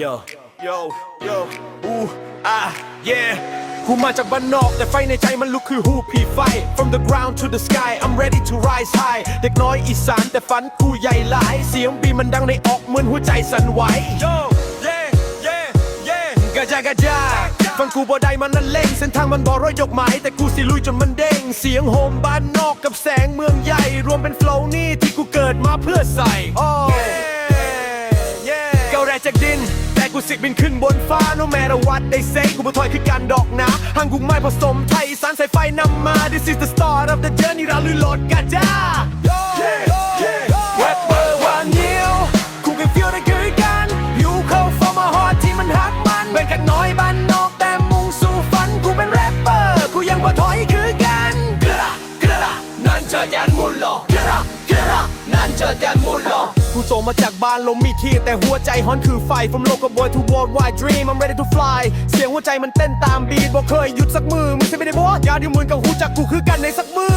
Yo Yo Yo อูอะ yeah กูมาจากบ้านนอกแต่ไฟในใจมันลุกคือฮูผีไฟ From the ground to the sky I'm ready to rise high เด็กน้อยอีสานแต่ฝันกูใหญ่หลาย เสียงบีมันดังในออกเหมือนหัวใจสั่นไหว Yo yeah yeah yeah กะจากะจาฟังกูบ่ได้มันนั่นเล่งเส้นทางมันบ่ร้อยยกไม้แต่กูสิลุยจนมันเด้ง เสียงโฮมบ้านนอกกับแสงเมืองใหญ่ รวมเป็นโฟล์นี่ที่กูเกิดมาเพื่อใส่ oh สิกบินขึ้นบนฟ้า no matter what they say กูบ่ถอยคือการดอกนะหังกุงไม้ผสมไทยสานใส่ไฟนำมา this is the start of the journey เราลุยโหลดกาจ้าแรปเปอร์วันเดียวกูกับฟิลได้คือกันผิวเข้าฟอร์มาฮอตที่มันหักมันเป็นข้างน้อยบ้านนอกแต่มุ่งสู่ฝันกูเป็นแรปเปอร์กูยังบ่ถอยคือกันกระดะกระดะนั่นเจอแดนมุลโลกระดะกระดะนั่นเจอแดน มุลโลกูโตมาจากบ้านลมมีที่แต่หัวใจฮอนคือไฟ from local boy to worldwide dream I'm ready to fly เสียงหัวใจมันเต้นตามบีทบ่เคยหยุดสักมือมึงสิไม่ได้บอกอย่าดิมึงกับหูจักกูคือกันในสักมือ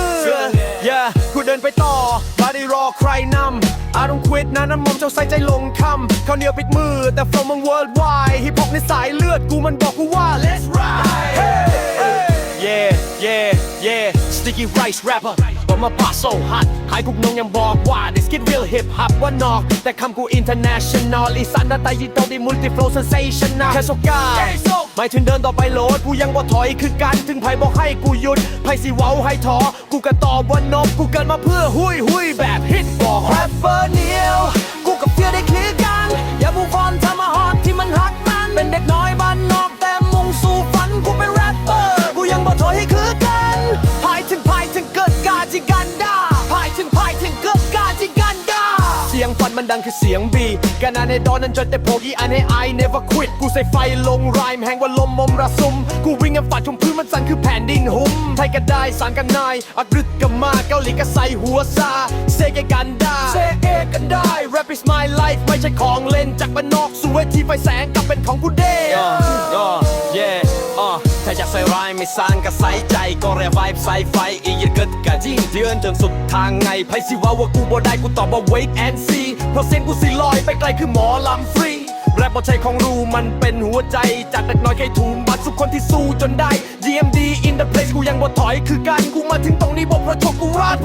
yeah กูเดินไปต่อมาได้รอใครนำ I don't quit นะน้ำมอมเจ้าใส่ใจลงคำข้าวเหนียวปิดมือแต่ flow มึง worldwide ฮิปฮอปในสายเลือดกูมันบอกกูว่า let's ride yeah yeah yeah sticky rice rapper มาป่าโซฮัตขายกุกนงยังบอกว่า this kid real hip hop ว่านอก แต่คำกู international อีสานดันไตที่โตได้ multi flow sensational แค่โซกาไม่ถึงเดินต่อไปโหลด กูยังบ่ถอยคือกันถึงไผบอกให้กูหยุดไผสิเว้าให้ทอกูก็ตอบว่านบกูเกิดมาเพื่อหุยหุยแบบฮิตบอกแรป มันดังคือเสียงบีกันนาในดอนนั้นจนแต่โพกีอันให้ I never quit กูใส่ไฟลงรายแหงว่าลมมมระซุม กูวิ่งกันฝัดชมพื้นมันสั่นคือแผ่นดินหุ้ม ไทยก็ได้สารกันนายอักฤษก็มาเกาหลีก็ใส่หัวซาเซกกันได้เซเอกันได้ rap is my life ไม่ใช่ของเล่นจากบ้านนอกสู่เวทีไฟแสงกลับเป็นของกูเด้ yeah อะ ถ้าอยากใส่รายไม่สร้างกระใสใจก็เรียก vibe ใส่ไฟอีกเกิดกะจิ้งเดือนจนสุดทางไงไพสิว่าว่ากูบ่ได้กูตอบว่า wait and see เพราะเส้นกูสิลอยไปไกลคือหมอลำฟรีแรปบอใช่ของรูมันเป็นหัวใจ จากเด็กน้อยแค่ถูมบัตรสุกคนที่สู้จนได้ GMD in the place กูยังบ่ถอยคือการกูมาถึงตรงนี้บ่เพราะโชคกูราด